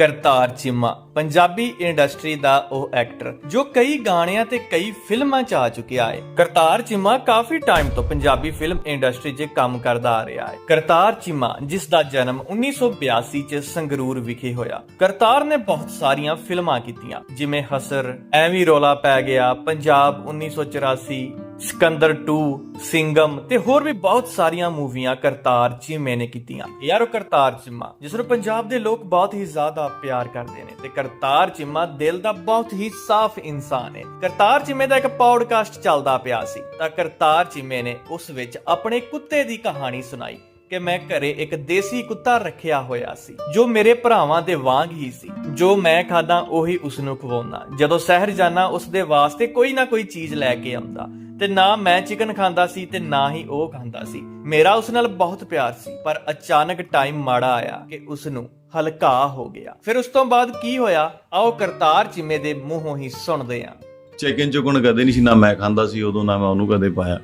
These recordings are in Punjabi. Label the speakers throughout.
Speaker 1: ਕਰਤਾਰ ਚਿਮਾ, ਪੰਜਾਬੀ ਇੰਡਸਟਰੀ ਦਾ ਉਹ ਐਕਟਰ ਜੋ ਕਈ ਗਾਣਿਆਂ ਤੇ ਕਈ ਫਿਲਮਾਂ 'ਚ ਆ ਚੁੱਕਿਆ ਹੈ। ਕਰਤਾਰ ਚੀਮਾ ਕਾਫੀ ਟਾਈਮ ਤੋਂ ਪੰਜਾਬੀ ਫਿਲਮ ਇੰਡਸਟਰੀ 'ਚ ਕੰਮ ਕਰਦਾ ਆ ਰਿਹਾ ਹੈ। ਕਰਤਾਰ ਚੀਮਾ ਜਿਸ ਦਾ ਜਨਮ 1982 'ਚ ਸੰਗਰੂਰ ਵਿਖੇ ਹੋਇਆ। ਕਰਤਾਰ ਨੇ ਬਹੁਤ ਸਾਰੀਆਂ ਫਿਲਮਾਂ ਕੀਤੀਆਂ, ਜਿਵੇਂ ਹਸਰ, ਐਵੇਂ ਰੋਲਾ ਪੈ ਗਿਆ, ਪੰਜਾਬ 1984 ਸਿਕੰਦਰ 2 ਸਿੰਗਮ ਤੇ ਹੋਰ ਵੀ ਬਹੁਤ ਸਾਰੀਆਂ ਮੂਵੀਆਂ ਕਰਤਾਰ ਚੀਮੇ ਨੇ ਕੀਤੀਆਂ। ਯਾਰ ਕਰਤਾਰ ਚੀਮਾ, ਜਿਸ ਨੂੰ ਪੰਜਾਬ ਦੇ ਲੋਕ ਬਹੁਤ ਹੀ ਜ਼ਿਆਦਾ ਪਿਆਰ ਕਰਦੇ ਨੇ ਤੇ ਕਰਤਾਰ ਚੀਮਾ ਦਿਲ ਦਾ ਬਹੁਤ ਹੀ ਸਾਫ਼ ਇਨਸਾਨ ਹੈ। ਕਰਤਾਰ ਚੀਮੇ ਦਾ ਇੱਕ ਪੌਡਕਾਸਟ ਚੱਲਦਾ ਪਿਆ ਸੀ, ਤਾਂ ਕਰਤਾਰ ਚੀਮੇ ਨੇ ਉਸ ਵਿੱਚ ਆਪਣੇ ਕੁੱਤੇ ਦੀ ਕਹਾਣੀ ਸੁਣਾਈ ਕਿ ਮੈਂ ਘਰੇ ਇੱਕ ਦੇਸੀ ਕੁੱਤਾ ਰੱਖਿਆ ਹੋਇਆ ਸੀ, ਜੋ ਮੇਰੇ ਭਰਾਵਾਂ ਦੇ ਵਾਂਗ ਹੀ ਸੀ। ਜੋ ਮੈਂ ਖਾਦਾ ਉਹੀ ਉਸ ਨੂੰ ਖਵਾਉਂਦਾ। ਜਦੋਂ ਸ਼ਹਿਰ ਜਾਣਾ ਉਸ ਦੇ ਵਾਸਤੇ ਕੋਈ ਨਾ ਕੋਈ ਚੀਜ਼ ਲੈ ਕੇ ਆਉਂਦਾ। ਤੇ ਨਾ ਮੈਂ ਚਿਕਨ ਖਾਂਦਾ ਸੀ ਤੇ ਨਾ ਹੀ ਉਹ ਖਾਂਦਾ ਸੀ। ਮੇਰਾ ਉਸ ਨਾਲ ਬਹੁਤ ਪਿਆਰ ਸੀ ਪਰ ਅਚਾਨਕ ਟਾਈਮ ਮਾੜਾ ਆਇਆ ਕਿ ਉਸ ਨੂੰ ਹਲਕਾ ਹੋ ਗਿਆ। ਫਿਰ ਉਸ ਤੋਂ ਬਾਅਦ ਕੀ ਹੋਇਆ? ਆਓ ਕਰਤਾਰ ਚਿਮੇ ਦੇ ਮੂੰਹੋਂ ਹੀ ਸੁਣਦੇ ਹਾਂ।
Speaker 2: ਚਿਕਨ ਚੁਕਨ ਕਦੇ ਨਹੀਂ ਸੀ ਨਾ ਮੈਂ ਖਾਂਦਾ ਸੀ ਉਦੋਂ ਨਾ ਮੈਂ ਉਹਨੂੰ ਕਦੇ ਪਾਇਆ।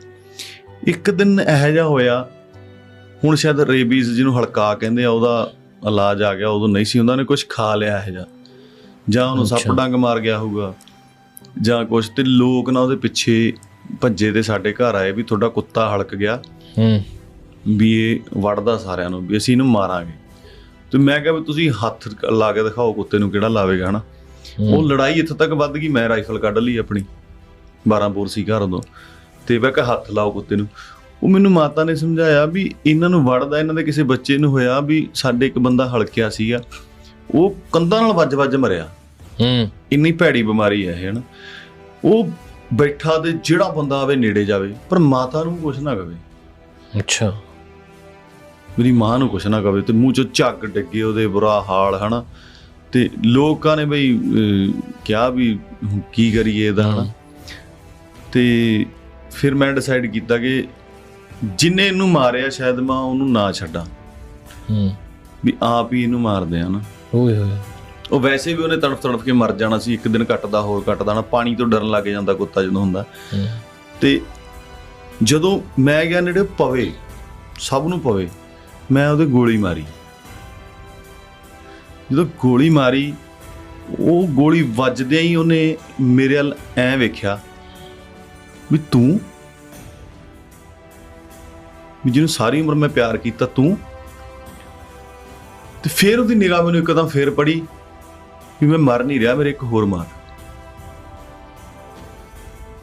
Speaker 2: ਇੱਕ ਦਿਨ ਇਹੋ ਜਿਹਾ ਹੋਇਆ ਹੁਣ ਸ਼ਾਇਦ ਰੇਬੀਜ਼ ਜਿਹਨੂੰ ਹਲਕਾ ਕਹਿੰਦੇ ਆ ਉਹਦਾ ਇਲਾਜ ਆ ਗਿਆ ਉਦੋਂ ਨਹੀਂ ਸੀ ਹੁੰਦਾ ਨੇ ਕੁਝ ਖਾ ਲਿਆ ਇਹੋ ਜਿਹਾ। ਜਾਂ ਉਹਨੂੰ ਸੱਪ। ਡੰਗ ਮਾਰ ਗਿਆ ਹੋਊਗਾ ਜਾਂ ਕੁਝ ਤੇ ਲੋਕ ਨਾ ਉਹਦੇ ਪਿੱਛੇ ਭੱਜੇ ਤੇ ਸਾਡੇ ਘਰ ਆਏ ਵੀ ਤੁਹਾਡਾ ਕੁੱਤਾ ਹਲਕ ਗਿਆ।
Speaker 3: ਹੂੰ।
Speaker 2: ਵੀ ਇਹ ਵੜਦਾ ਸਾਰਿਆਂ ਨੂੰ ਵੀ ਅਸੀਂ ਇਹਨੂੰ ਮਾਰਾਂਗੇ। ਤੇ ਮੈਂ ਕਿਹਾ ਵੀ ਤੁਸੀਂ ਹੱਥ ਲਾ ਕੇ ਦਿਖਾਓ ਕੁੱਤੇ ਨੂੰ ਕਿਹੜਾ ਲਾਵੇਗਾ ਹਨਾ? ਉਹ ਲੜਾਈ ਇੱਥੋਂ ਤੱਕ ਵੱਧ ਗਈ ਮੈਂ ਰਾਈਫਲ ਕੱਢ ਲਈ ਆਪਣੀ 12 ਬੋਰ ਸੀ ਘਰ ਉਦੋਂ। ਤੇ ਮੈਂ ਕਿਹਾ ਹੱਥ ਲਾਓ ਕੁੱਤੇ ਨੂੰ। ਉਹ ਮੈਨੂੰ ਮਾਤਾ ਨੇ ਸਮਝਾਇਆ ਵੀ ਇਹਨਾਂ ਨੂੰ ਵੜਦਾ ਇਹਨਾਂ ਦੇ ਕਿਸੇ ਬੱਚੇ ਨੂੰ ਹੋਇਆ ਵੀ ਸਾਡੇ ਇੱਕ ਬੰਦਾ ਹਲਕਿਆ ਸੀਗਾ। ਉਹ ਕੰਧਾਂ ਨਾਲ ਵੱਜ-ਵੱਜ ਮਰਿਆ।
Speaker 3: ਹੂੰ।
Speaker 2: ਇੰਨੀ ਭੈੜੀ ਬਿਮਾਰੀ ਹੈ ਇਹ ਹਨਾ? ਉਹ ਬੈਠਾ ਤੇ ਜਿਹੜਾ ਬੰਦਾ ਆਵੇ ਨੇੜੇ ਜਾਵੇ ਪਰ ਮਾਤਾ ਨੂੰ ਕੁਛ ਨਾ ਕਵੇ।
Speaker 3: ਅੱਛਾ।
Speaker 2: ਮੇਰੀ ਮਾਂ ਨੂੰ ਕੁਛ ਨਾ ਕਵੇ ਤੇ ਮੂੰਹ ਚੋਂ ਝੱਗ ਡੱਗੇ ਉਹਦੇ ਬੁਰਾ ਹਾਲ ਹਨਾ? ਤੇ ਲੋਕਾਂ ਨੇ ਬਈ ਕਿਹਾ ਵੀ ਕੀ ਕਰੀਏ ਇਹਦਾ ਹਨਾ? ਤੇ ਫਿਰ ਮੈਂ ਡਿਸਾਈਡ ਕੀਤਾ ਕਿ ਜਿੰਨੇ ਇਹਨੂੰ ਮਾਰਿਆ ਸ਼ਾਇਦ ਮੈਂ ਉਹਨੂੰ ਨਾ ਛੱਡਾਂ।
Speaker 3: ਹੂੰ।
Speaker 2: ਵੀ ਆਪ ਹੀ ਇਹਨੂੰ ਮਾਰਦੇ ਆ ਨਾ
Speaker 3: ਓਏ ਹੋਏ।
Speaker 2: ਉਹ ਵੈਸੇ ਵੀ ਉਹਨੇ ਤੜਫ ਤੜਫ ਕੇ ਮਰ ਜਾਣਾ ਸੀ ਇੱਕ ਦਿਨ ਕੱਟਦਾ ਹੋਰ ਕੱਟਦਾ ਨਾ ਪਾਣੀ ਤੋਂ ਡਰਨ ਲੱਗ ਜਾਂਦਾ ਕੁੱਤਾ ਜਦੋਂ ਹੁੰਦਾ। ਤੇ ਜਦੋਂ ਮੈਂ ਗਿਆ ਨੇੜੇ ਪਵੇ ਸਭ ਨੂੰ ਪਵੇ ਮੈਂ ਉਹਦੇ ਗੋਲੀ ਮਾਰੀ। ਜਦੋਂ ਗੋਲੀ ਮਾਰੀ ਉਹ ਗੋਲੀ ਵੱਜਦਿਆਂ ਹੀ ਉਹਨੇ ਮੇਰੇ ਵੱਲ ਐ ਵੇਖਿਆ ਵੀ ਤੂੰ ਵੀ ਜਿਹਨੂੰ ਸਾਰੀ ਉਮਰ ਮੈਂ ਪਿਆਰ ਕੀਤਾ ਤੂੰ। ਤੇ ਫਿਰ ਉਹਦੀ ਨਿਗਾਹ ਮੈਨੂੰ ਇੱਕਦਮ ਫੇਰ ਪੜੀ। ਵੀ ਮੈਂ ਮਰ ਨਹੀਂ ਰਿਹਾ ਮੇਰੇ ਇੱਕ ਹੋਰ ਮਾਰ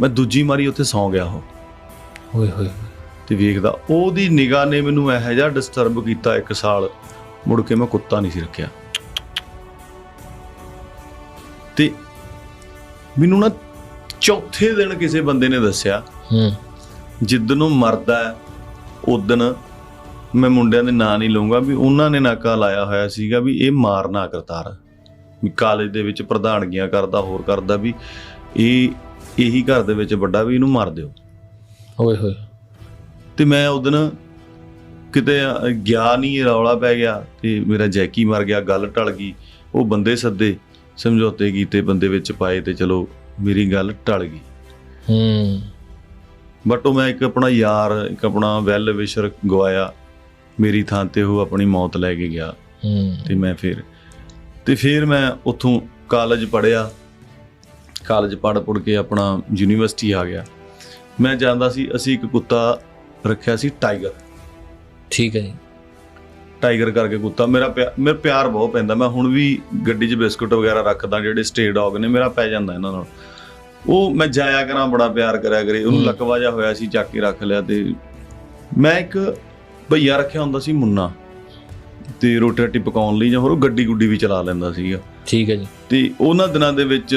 Speaker 2: ਮੈਂ ਦੂਜੀ ਮਾਰੀ ਉੱਥੇ ਸੌਂ ਗਿਆ ਉਹ।
Speaker 3: ਓਏ ਹੋਏ।
Speaker 2: ਤੇ ਵੇਖਦਾ ਉਹਦੀ ਨਿਗਾਹ ਨੇ ਮੈਨੂੰ ਇਹੋ ਜਿਹਾ ਡਿਸਟਰਬ ਕੀਤਾ ਇੱਕ ਸਾਲ ਮੁੜ ਕੇ ਮੈਂ ਕੁੱਤਾ ਨਹੀਂ ਸੀ ਰੱਖਿਆ। ਤੇ ਮੈਨੂੰ ਨਾ ਚੌਥੇ ਦਿਨ ਕਿਸੇ ਬੰਦੇ ਨੇ ਦੱਸਿਆ
Speaker 3: ਹੂੰ।
Speaker 2: ਜਿੱਦਨ ਨੂੰ ਮਰਦਾ ਉਦਨ ਮੈਂ ਮੁੰਡਿਆਂ ਦੇ ਨਾਂ ਨਹੀਂ ਲਊਂਗਾ ਵੀ ਉਹਨਾਂ ਨੇ ਨਾਕਾ ਲਾਇਆ ਹੋਇਆ ਸੀਗਾ ਵੀ ਇਹ ਮਾਰਨਾ ਕਰਤਾਰ। ਕਾਲਜ ਦੇ ਵਿੱਚ ਪ੍ਰਧਾਨਗੀਆਂ ਕਰਦਾ ਹੋਰ ਕਰਦਾ ਵੀ ਇਹ ਇਹੀ ਘਰ ਦੇ ਵਿੱਚ ਵੱਡਾ ਵੀ ਇਹਨੂੰ ਮਾਰ ਦਿਓ।
Speaker 3: ਓਏ ਹੋਏ।
Speaker 2: ਤੇ ਮੈਂ ਉਦਨ ਕਿਤੇ ਗਿਆ ਨਹੀਂ ਰੌਲਾ ਪੈ ਗਿਆ ਤੇ ਮੇਰਾ ਜੈਕੀ ਮਰ ਗਿਆ ਗੱਲ ਟਲ ਗਈ। ਉਹ ਬੰਦੇ ਸੱਦੇ ਸਮਝੌਤੇ ਕੀਤੇ ਬੰਦੇ ਵਿੱਚ ਪਾਏ ਤੇ ਚਲੋ ਮੇਰੀ ਗੱਲ ਟਲ ਗਈ।
Speaker 3: ਹੂੰ।
Speaker 2: ਬਟ ਉਹ ਮੈਂ ਇੱਕ ਆਪਣਾ ਯਾਰ ਇੱਕ ਆਪਣਾ ਵੈਲ ਵਿਸ਼ਰ ਗਵਾਇਆ। ਮੇਰੀ ਥਾਂ ਤੇ ਉਹ ਆਪਣੀ ਮੌਤ ਲੈ ਕੇ ਗਿਆ।
Speaker 3: ਹੂੰ।
Speaker 2: ਤੇ ਮੈਂ ਫਿਰ ਤੇ ਫਿਰ ਮੈਂ ਉੱਥੋਂ ਕਾਲਜ ਪੜਿਆ ਕਾਲਜ ਪੜ੍ਹ ਪੁੜ ਕੇ ਆਪਣਾ ਯੂਨੀਵਰਸਿਟੀ ਆ ਗਿਆ। ਮੈਂ ਜਾਂਦਾ ਸੀ ਅਸੀਂ ਇੱਕ ਕੁੱਤਾ ਰੱਖਿਆ ਸੀ ਟਾਈਗਰ
Speaker 3: ਠੀਕ ਹੈ ਜੀ।
Speaker 2: ਟਾਈਗਰ ਕਰਕੇ ਕੁੱਤਾ। ਮੇਰਾ ਮੇਰਾ ਪਿਆਰ ਬਹੁਤ ਪੈਂਦਾ। ਮੈਂ ਹੁਣ ਵੀ ਗੱਡੀ 'ਚ ਬਿਸਕੁਟ ਵਗੈਰਾ ਰੱਖਦਾ ਜਿਹੜੇ ਸਟੇ ਡੌਗ ਨੇ ਮੇਰਾ ਪੈ ਜਾਂਦਾ ਇਹਨਾਂ ਨਾਲ। ਉਹ ਮੈਂ ਜਾਇਆ ਕਰਾਂ ਬੜਾ ਪਿਆਰ ਕਰਿਆ ਕਰੇ। ਉਹਨੂੰ। ਲਕਵਾ ਜਾ ਹੋਇਆ ਸੀ ਚੱਕ ਕੇ ਰੱਖ ਲਿਆ ਤੇ ਮੈਂ ਇੱਕ ਭਈਆ ਰੱਖਿਆ ਹੁੰਦਾ ਸੀ ਮੁੰਨਾ। ਤੇ ਰੋਟੀ ਰਾਟੀ ਪਕਾਉਣ ਲਈ ਜਾਂ ਹੋਰ ਉਹ ਗੱਡੀ ਗੁੱਡੀ ਵੀ ਚਲਾ ਲੈਂਦਾ ਸੀਗਾ।
Speaker 3: ਠੀਕ ਹੈ ਜੀ।
Speaker 2: ਤੇ ਉਹਨਾਂ ਦਿਨਾਂ ਦੇ ਵਿੱਚ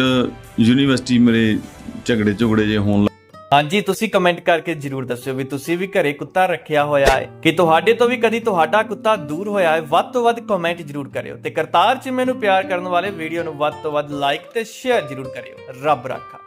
Speaker 2: ਯੂਨੀਵਰਸਿਟੀ ਮੇਰੇ ਝਗੜੇ ਝੁਗੜੇ ਜੇ ਹੋਣ
Speaker 1: ਹਾਂਜੀ ਤੁਸੀਂ ਕਮੈਂਟ ਕਰਕੇ ਜਰੂਰ ਦੱਸਿਓ ਵੀ ਤੁਸੀਂ ਵੀ ਘਰੇ ਕੁੱਤਾ ਰੱਖਿਆ ਹੋਇਆ ਹੈ। ਕਿ ਤੁਹਾਡੇ ਤੋਂ ਵੀ ਕਦੀ ਤੁਹਾਡਾ ਕੁੱਤਾ ਦੂਰ ਹੋਇਆ ਹੈ ਵੱਧ ਤੋਂ ਵੱਧ ਕਮੈਂਟ ਜਰੂਰ ਕਰਿਓ। ਤੇ ਕਰਤਾਰ ਚ ਮੈਨੂੰ ਪਿਆਰ ਕਰਨ ਵਾਲੇ ਵੀਡੀਓ ਨੂੰ ਵੱਧ ਤੋਂ ਵੱਧ ਲਾਈਕ ਤੇ ਸ਼ੇਅਰ ਜਰੂਰ ਕਰਿਓ। ਰੱਬ ਰਾਖਾ।